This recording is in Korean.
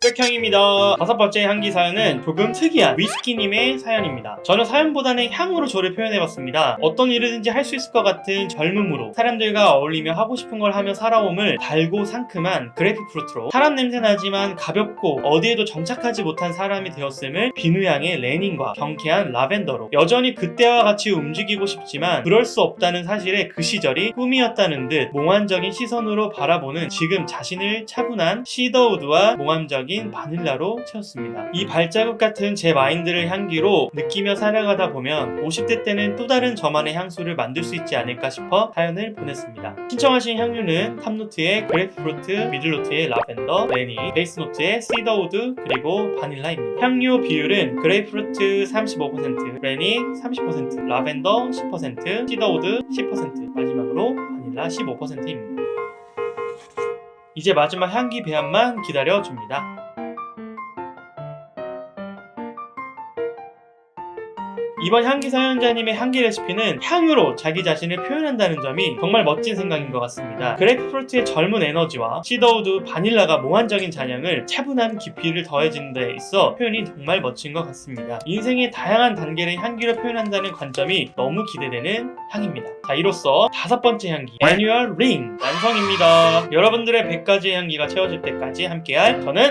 백형입니다. 다섯 번째 향기 사연은 조금 특이한 위스키님의 사연입니다. 저는 사연보다는 향으로 저를 표현해봤습니다. 어떤 일이든지 할 수 있을 것 같은 젊음으로 사람들과 어울리며 하고 싶은 걸 하며 살아옴을 달고 상큼한 그레이프프루트로 사람 냄새 나지만 가볍고 어디에도 정착하지 못한 사람이 되었음을 비누향의 레닌과 경쾌한 라벤더로 여전히 그때와 같이 움직이고 싶지만 그럴 수 없다는 사실에 그 시절이 꿈이었다는 듯 몽환적인 시선으로 바라보는 지금 자신을 차분한 시더우드와 몽환적인 바닐라로 채웠습니다. 이 발자국 같은 제 마인드를 향기로 느끼며 살아가다 보면 50대 때는 또 다른 저만의 향수를 만들 수 있지 않을까 싶어 사연을 보냈습니다. 신청하신 향유는 탑노트의 그레이프루트, 미들노트의 라벤더, 레니, 베이스노트의 시더우드, 그리고 바닐라입니다. 향유 비율은 그레이프루트 35%, 레니 30%, 라벤더 10%, 시더우드 10%, 마지막으로 바닐라 15%입니다. 이제 마지막 향기 배합만 기다려줍니다. 이번 향기 사연자님의 향기 레시피는 향유로 자기 자신을 표현한다는 점이 정말 멋진 생각인 것 같습니다. 그레이프프루트의 젊은 에너지와 시더우드 바닐라가 몽환적인 잔향을 차분한 깊이를 더해주는 데 있어 표현이 정말 멋진 것 같습니다. 인생의 다양한 단계를 향기로 표현한다는 관점이 너무 기대되는 향입니다. 자, 이로써 다섯 번째 향기 애뉴얼 링 완성입니다. 여러분들의 100가지의 향기가 채워질 때까지 함께할 저는